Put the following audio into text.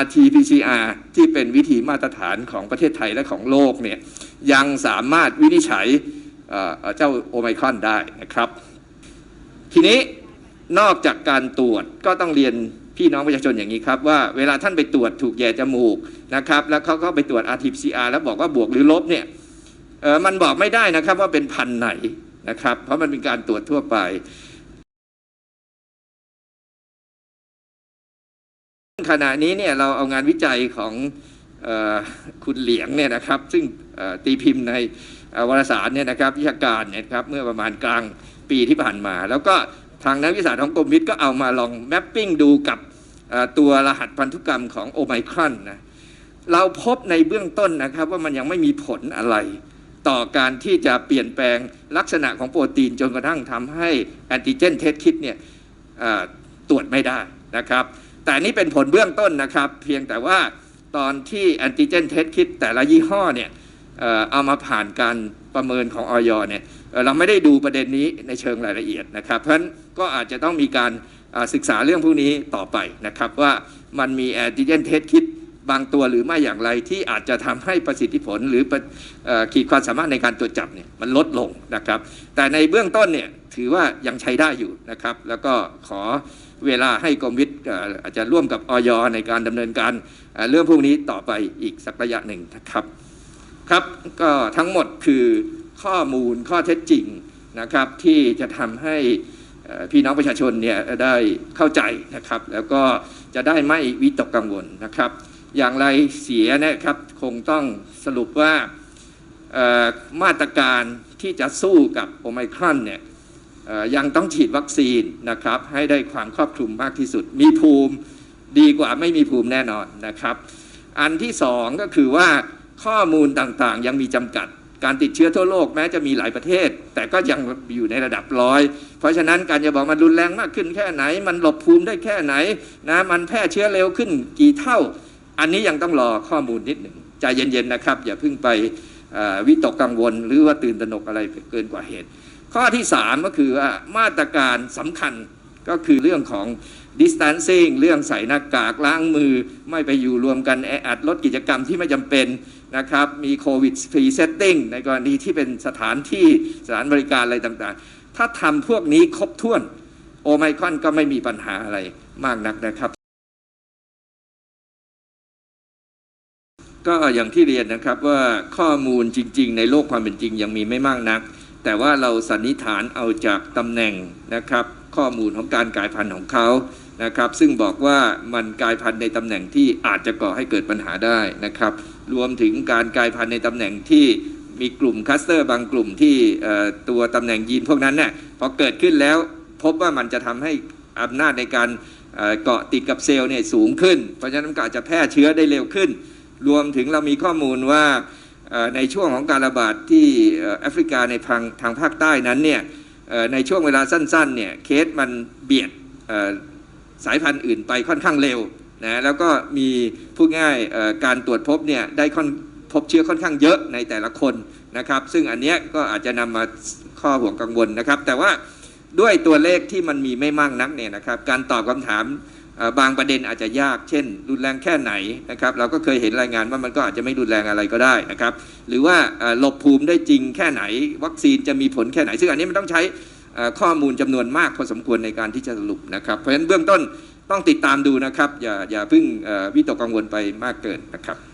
RT-PCR ที่เป็นวิธีมาตรฐานของประเทศไทยและของโลกเนี่ยยังสามารถวินิจฉัยเจ้าโอไมครอนได้นะครับ ทีนี้นอกจากการตรวจก็ต้องเรียนพี่น้องประชาชนอย่างนี้ครับว่าเวลาท่านไปตรวจถูกแย่จมูกนะครับแล้วเขาก็ไปตรวจ RT-PCR แล้วบอกว่าบวกหรือลบเนี่ยมันบอกไม่ได้นะครับว่าเป็นพันไหนนะครับ เพราะมันเป็นการตรวจทั่วไป ขณะนี้เนี่ยเราเอางานวิจัยของออคุณเหลียงเนี่ยนะครับซึ่งตีพิมพ์ในวารสารเนี่ยนะครับวิชาการเนี่ยครับเมื่อประมาณกลางปีที่ผ่านมา แล้วก็ทางนักวิทยาศารของกรมวิทย์ก็เอามาลองแมปปิ้งดูกับตัวรหัสพันธุกรรมของโอไมครอนนะเราพบในเบื้องต้นนะครับว่ามันยังไม่มีผลอะไร ต่อการที่จะเปลี่ยนแปลงลักษณะของโปรตีนจนกระทั่งทำให้แอนติเจนเทสคิดเนี่ยตรวจไม่ได้นะครับ แต่นี่เป็นผลเบื้องต้นนะครับ เพียงแต่ว่าตอนที่แอนติเจนเทสคิดแต่ละยี่ห้อเนี่ยเอามาผ่านการประเมินของออยเนี่ยเราไม่ได้ดูประเด็นนี้ในเชิงรายละเอียดนะครับ เพราะฉะนั้นก็อาจจะต้องมีการศึกษาเรื่องพวกนี้ต่อไปนะครับว่ามันมีแอนติเจนเทสคิดบางตัวหรือไม่อย่างไรที่อาจจะทำให้ประสิทธิผลหรืออขีดความสามารถในการตรวจจับเนี่ยมันลดลงนะครับ แต่ในเบื้องต้นเนี่ยถือว่ายังใช้ได้อยู่นะครับ แล้วก็ขอ เวลาให้กรมวิทย์อาจจะร่วมกับออยในการดำเนินการเรื่องพวกนี้ต่อไปอีกสักระยะหนึ่งนะครับครับก็ทั้งหมดคือข้อมูลข้อเท็จจริงนะครับที่จะทำให้พี่น้องประชาชนเนี่ยได้เข้าใจนะครับ แล้วก็จะได้ไม่วิตกกังวลนะครับ อย่างไรเสียนะครับคงต้องสรุปว่ามาตรการที่จะสู้กับโอไมครอนเนี่ย ยังต้องฉีดวัคซีนนะครับ ให้ได้ความครอบคลุมมากที่สุด มีภูมิดีกว่าไม่มีภูมิแน่นอนนะครับ อันที่สองก็คือว่าข้อมูลต่างๆ ยังมีจำกัด การติดเชื้อทั่วโลกแม้จะมีหลายประเทศ แต่ก็ยังอยู่ในระดับร้อย เพราะฉะนั้นการจะบอกมันรุนแรงมากขึ้นแค่ไหน มันหลบภูมิได้แค่ไหนนะมันแพร่เชื้อเร็วขึ้นกี่เท่า อันนี้ยังต้องรอข้อมูลนิดหนึ่งใจเย็นๆนะครับ อย่าเพิ่งไปวิตกกังวลหรือว่าตื่นตระหนกอะไรเกินกว่าเหตุ ข้อที่ 3 ก็คือว่ามาตรการสำคัญก็คือเรื่องของ distancing เรื่องใส่หน้ากากล้างมือ ไม่ไปอยู่รวมกันแออัดลดกิจกรรมที่ไม่จำเป็นนะครับ มีโควิดฟรีเซตติ้งในกรณีที่เป็นสถานที่สถานบริการอะไรต่างๆ ถ้าทำพวกนี้ครบถ้วนโอไมคอนก็ไม่มีปัญหาอะไรมากนักนะครับ ก็อย่างที่เรียนนะครับว่าข้อมูลจริง ๆ ในโลกความเป็นจริงยังมีไม่มากนัก แต่ว่าเราสันนิษฐานเอาจากตำแหน่งนะครับ ข้อมูลของการกลายพันธุ์ของเขานะครับ ซึ่งบอกว่ามันกลายพันธุ์ในตำแหน่งที่อาจจะก่อให้เกิดปัญหาได้นะครับ รวมถึงการกลายพันธุ์ในตำแหน่งที่มีกลุ่มคัสเตอร์บางกลุ่มที่ตัวตำแหน่งยีนพวกนั้นเนี่ยพอเกิดขึ้นแล้วพบว่ามันจะทำให้อำนาจในการเกาะติดกับเซลล์เนี่ยสูงขึ้น เพราะฉะนั้นก็อาจจะแพร่เชื้อได้เร็วขึ้น รวมถึงเรามีข้อมูลว่า ในช่วงของการระบาดที่แอฟริกาในทางทางภาคใต้นั้นเนี่ยในช่วงเวลาสั้นๆเนี่ยเคสมันเบียดสายพันธุ์อื่นไปค่อนข้างเร็วนะแล้วก็มีพูดง่ายการตรวจพบเนี่ยได้ค่อนพบเชื้อค่อนข้างเยอะในแต่ละคนนะครับซึ่งอันเนี้ยก็อาจจะนำมาข้อห่วงกังวลนะครับ แต่ว่าด้วยตัวเลขที่มันมีไม่มากนักเนี่ยนะครับการตอบคำถาม บางประเด็นอาจจะยากเช่น รุนแรงแค่ไหนนะครับเราก็เคยเห็นรายงานว่ามันก็อาจจะไม่รุนแรงอะไรก็ได้นะครับหรือว่าหลบภูมิได้จริงแค่ไหน วัคซีนจะมีผลแค่ไหน ซึ่งอันนี้มันต้องใช้ข้อมูลจำนวนมากพอสมควรในการที่จะสรุปนะครับ เพราะฉะนั้นเบื้องต้นต้องติดตามดูนะครับ อย่าอย่าเพิ่งวิตกกังวลไปมากเกินนะครับ